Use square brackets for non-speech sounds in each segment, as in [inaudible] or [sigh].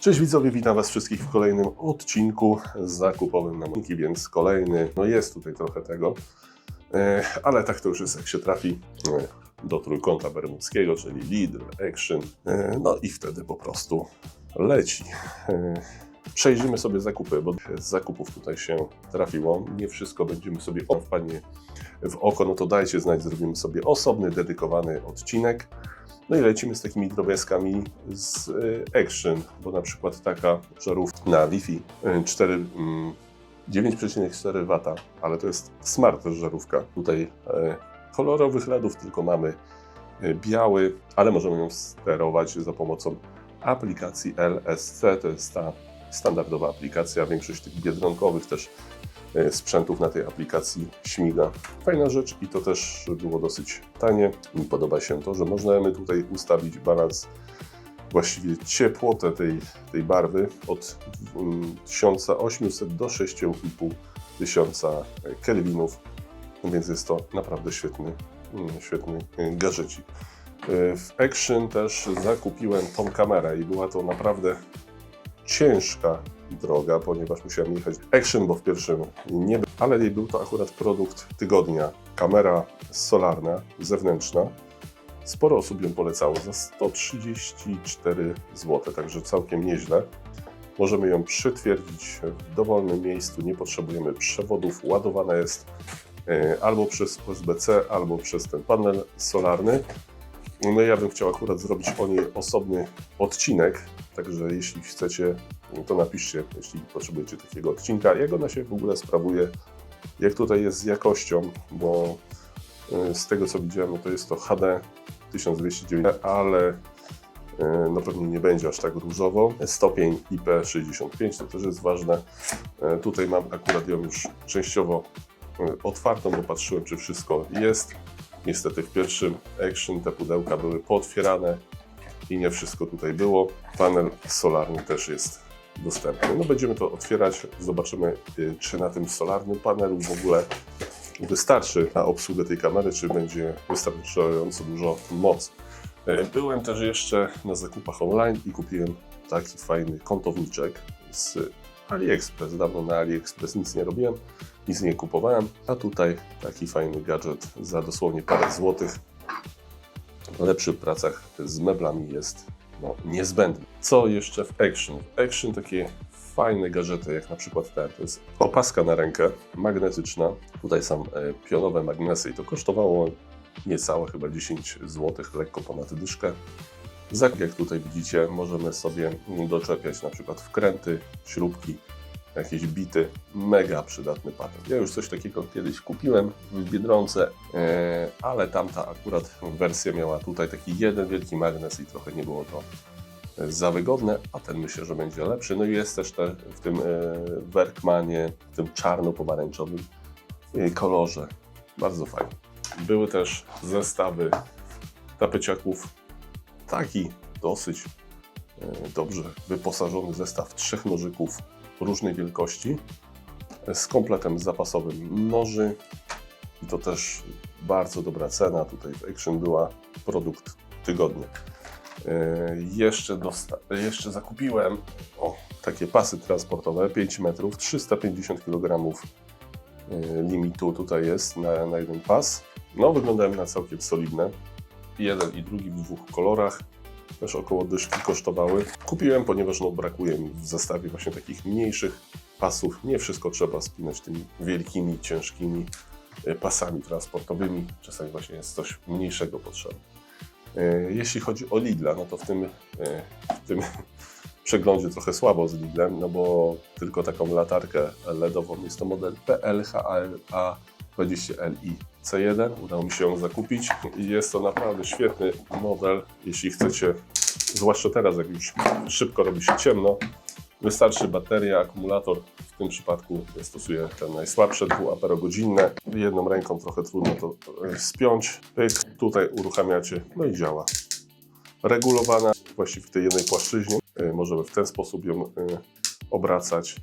Cześć widzowie, witam Was wszystkich w kolejnym odcinku zakupowym na więc kolejny, no jest tutaj trochę tego, e, ale tak to już jest jak się trafi e, do trójkąta bermudzkiego, czyli Lidl, Action, e, no i wtedy po prostu leci. Przejrzymy sobie zakupy, bo z zakupów tutaj się trafiło. Nie wszystko będziemy sobie wpadnie w oko, no to dajcie znać, zrobimy sobie osobny, dedykowany odcinek. No i lecimy z takimi drobiazgami z y, Action, bo na przykład taka żarówka na Wi-Fi y, 4, mm, 9,4 W, ale to jest smart żarówka. Tutaj e, kolorowych LEDów tylko mamy e, biały, ale możemy ją sterować za pomocą aplikacji LSC. To jest ta standardowa aplikacja. Większość tych biedronkowych też e, sprzętów na tej aplikacji śmiga. Fajna rzecz i to też było dosyć tanie. Mi podoba się to, że możemy tutaj ustawić balans, właściwie ciepłotę tej, tej barwy od mm, 1800 do 6500 kelwinów, więc jest to naprawdę świetny, mm, świetny e, gadżecik. E, W Action też zakupiłem tą kamerę i była to naprawdę ciężka droga, ponieważ musiałem jechać Action, bo w pierwszym nie był, ale był to akurat produkt tygodnia. Kamera solarna, zewnętrzna. Sporo osób ją polecało za 134 zł, także całkiem nieźle. Możemy ją przytwierdzić w dowolnym miejscu, nie potrzebujemy przewodów, ładowana jest e, albo przez USB-C, albo przez ten panel solarny. No ja bym chciał akurat zrobić o niej osobny odcinek, także jeśli chcecie, to napiszcie, jeśli potrzebujecie takiego odcinka, jak ona się w ogóle sprawuje, jak tutaj jest z jakością, bo y, z tego co widziałem, no to jest to HD 1209, ale y, no pewnie nie będzie aż tak różowo. Stopień IP65 to też jest ważne. Y, Tutaj mam akurat ją już częściowo otwartą, bo patrzyłem, czy wszystko jest. Niestety w pierwszym Action te pudełka były pootwierane i nie wszystko tutaj było. Panel solarny też jest dostępny. No będziemy to otwierać, zobaczymy y, czy na tym solarnym panelu w ogóle wystarczy na obsługę tej kamery, czy będzie wystarczająco dużo mocy. Y, Byłem też jeszcze na zakupach online i kupiłem taki fajny kątowniczek z AliExpress. Dawno na AliExpress nic nie robiłem, nic nie kupowałem, a tutaj taki fajny gadżet za dosłownie parę złotych. Lepszy w pracach z meblami jest no, niezbędny. Co jeszcze w Action? W Action takie fajne gadżety, jak na przykład ten, to jest opaska na rękę, magnetyczna. Tutaj są e, pionowe magnesy i to kosztowało niecałe chyba 10 zł, lekko ponad dyszkę. Jak tutaj widzicie, możemy sobie doczepiać na przykład wkręty, śrubki, jakieś bity. Mega przydatny patent. Ja już coś takiego kiedyś kupiłem w Biedronce, e, ale tamta akurat wersja miała tutaj taki jeden wielki magnes i trochę nie było to e, za wygodne, a ten myślę, że będzie lepszy. No i jest też te, w tym e, Werkmanie, w tym czarno-pomarańczowym e, kolorze. Bardzo fajnie. Były też zestawy tapeciaków taki dosyć e, dobrze wyposażony zestaw trzech nożyków różnej wielkości e, z kompletem zapasowym noży i to też bardzo dobra cena. Tutaj w Action była produkt tygodnia. E, Jeszcze, jeszcze zakupiłem o, takie pasy transportowe 5 metrów, 350 kg limitu tutaj jest na, na jeden pas. No, wyglądają na całkiem solidne jeden i drugi w dwóch kolorach. Też około dyszki kosztowały. Kupiłem, ponieważ no, brakuje mi w zestawie właśnie takich mniejszych pasów. Nie wszystko trzeba spinać tymi wielkimi, ciężkimi e, pasami transportowymi. Czasami właśnie jest coś mniejszego potrzebne. Jeśli chodzi o Lidla, no to w tym, e, w tym [laughs] przeglądzie trochę słabo z Lidlem, no bo tylko taką latarkę LEDową jest to model PLHA 20LI C1. Udało mi się ją zakupić i jest to naprawdę świetny model, jeśli chcecie, zwłaszcza teraz, jak już szybko robi się ciemno. Wystarczy bateria, akumulator. W tym przypadku stosuję te najsłabsze, 2 amperogodzinne. Jedną ręką trochę trudno to e, spiąć. Pyk, tutaj uruchamiacie, no i działa. Regulowana właściwie w tej jednej płaszczyźnie. E, Możemy w ten sposób ją e, obracać.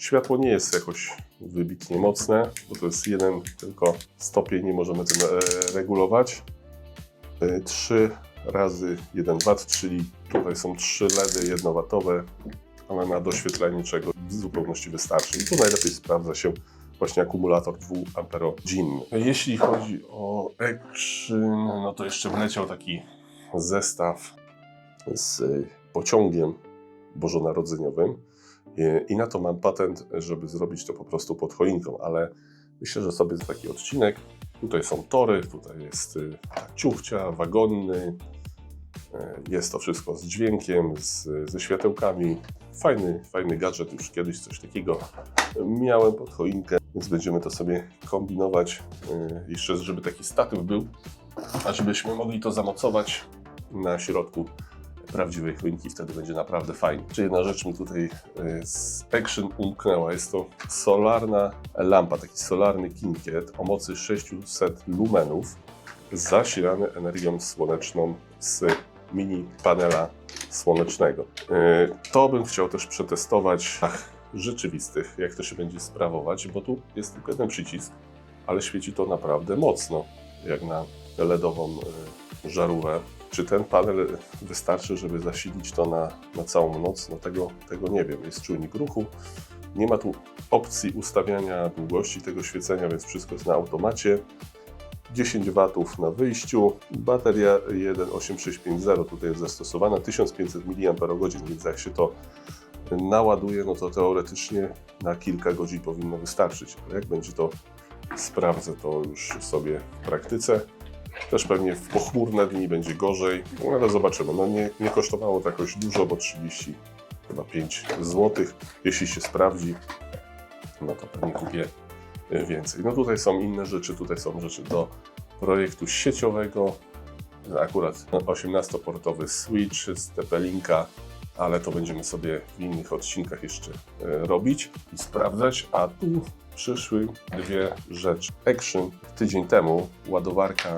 Światło nie jest jakoś wybitnie mocne, bo to jest jeden tylko stopień, nie możemy tym e, regulować. E, 3 razy 1 W, czyli Tutaj są trzy LEDy jednowatowe, ale na doświetlenie czego w zupełności wystarczy. I tu najlepiej sprawdza się właśnie akumulator 2 amperogodzinny. Jeśli chodzi o Action, no to jeszcze wleciał taki zestaw z pociągiem bożonarodzeniowym I- i na to mam patent, żeby zrobić to po prostu pod choinką, ale myślę, że sobie taki odcinek. Tutaj są tory, tutaj jest y, ciuchcia, wagonny, e, jest to wszystko z dźwiękiem, z, ze światełkami. Fajny, fajny gadżet, już kiedyś coś takiego miałem pod choinkę, więc będziemy to sobie kombinować. E, Jeszcze, żeby taki statyw był, a żebyśmy mogli to zamocować na środku prawdziwej choinki, wtedy będzie naprawdę fajnie. Jeszcze jedna rzecz mi tutaj e, z Action umknęła, jest to solarna lampa, taki solarny kinkiet o mocy 600 lumenów, zasilany energią słoneczną z mini panela słonecznego. E, To bym chciał też przetestować warunkach rzeczywistych, jak to się będzie sprawować, bo tu jest tylko jeden przycisk, ale świeci to naprawdę mocno, jak na LEDową żarówkę. Czy ten panel wystarczy, żeby zasilić to na, na całą noc? No tego, tego nie wiem. Jest czujnik ruchu. Nie ma tu opcji ustawiania długości tego świecenia, więc wszystko jest na automacie. 10 watów na wyjściu. Bateria 18650 tutaj jest zastosowana. 1500 mAh, więc jak się to naładuje, no to teoretycznie na kilka godzin powinno wystarczyć. Ale jak będzie to sprawdzę, to już sobie w praktyce. Też pewnie w pochmurne dni będzie gorzej, ale zobaczymy. No nie, nie kosztowało to jakoś dużo, bo 30 chyba 5 zł. Jeśli się sprawdzi, no to pewnie kupię y, więcej. No tutaj są inne rzeczy, tutaj są rzeczy do projektu sieciowego. Akurat 18-portowy Switch z TP-Linka, ale to będziemy sobie w innych odcinkach jeszcze y, robić i sprawdzać. A tu przyszły dwie rzeczy. Action tydzień temu ładowarka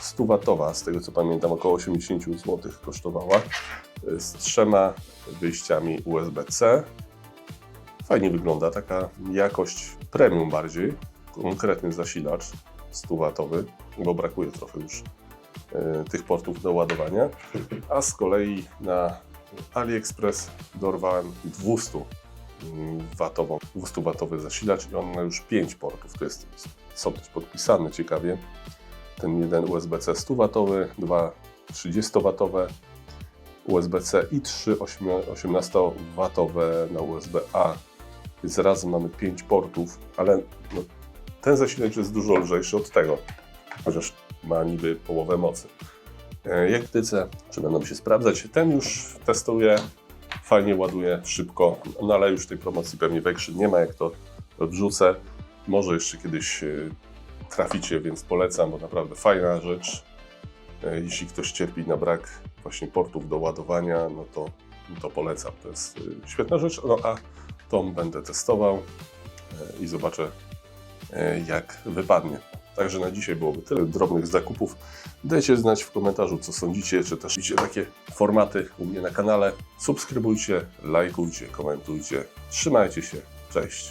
100-watowa, z tego co pamiętam, około 80 zł kosztowała, y, z trzema wyjściami USB-C. Fajnie wygląda, taka jakość premium bardziej, konkretny zasilacz 100-watowy, bo brakuje trochę już y, tych portów do ładowania. A z kolei na AliExpress dorwałem 200 watową, 200-watowy zasilacz i on ma już 5 portów. To jest są podpisane ciekawie. Ten jeden USB-C 100-watowy, dwa 30-watowe USB-C i trzy 18-watowe na USB-A. Więc razem mamy 5 portów, ale no, ten zasilacz jest dużo lżejszy od tego, chociaż ma niby połowę mocy. E, Jak tyce, czy będą się sprawdzać? Ten już testuję, fajnie ładuje, szybko, no ale już tej promocji pewnie w Action nie ma, jak to odrzucę. Może jeszcze kiedyś e, traficie, więc polecam, bo naprawdę fajna rzecz. E, Jeśli ktoś cierpi na brak właśnie portów do ładowania, no to, to polecam. To jest e, świetna rzecz, no a tą będę testował e, i zobaczę jak wypadnie. Także na dzisiaj byłoby tyle drobnych zakupów. Dajcie znać w komentarzu, co sądzicie, czy też widzicie takie formaty u mnie na kanale. Subskrybujcie, lajkujcie, komentujcie. Trzymajcie się. Cześć.